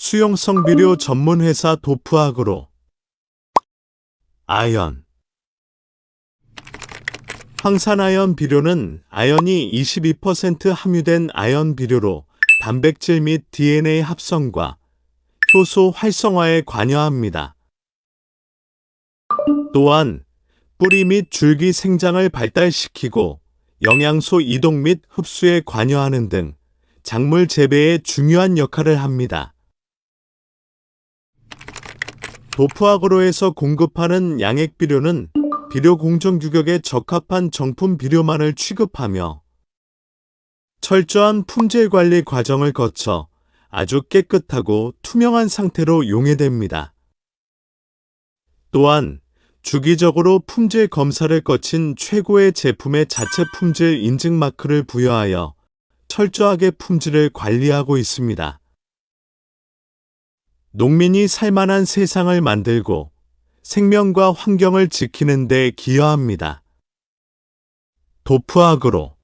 수용성 비료 전문 회사 도프아그로 아연 황산아연 비료는 아연이 22% 함유된 아연 비료로 단백질 및 DNA 합성과 효소 활성화에 관여합니다. 또한 뿌리 및 줄기 생장을 발달시키고 영양소 이동 및 흡수에 관여하는 등 작물 재배에 중요한 역할을 합니다. 도프아그로에서 공급하는 양액 비료는 비료 공정 규격에 적합한 정품 비료만을 취급하며 철저한 품질 관리 과정을 거쳐 아주 깨끗하고 투명한 상태로 용해됩니다. 또한 주기적으로 품질 검사를 거친 최고의 제품의 자체 품질 인증 마크를 부여하여 철저하게 품질을 관리하고 있습니다. 농민이 살만한 세상을 만들고 생명과 환경을 지키는 데 기여합니다. 도프아그로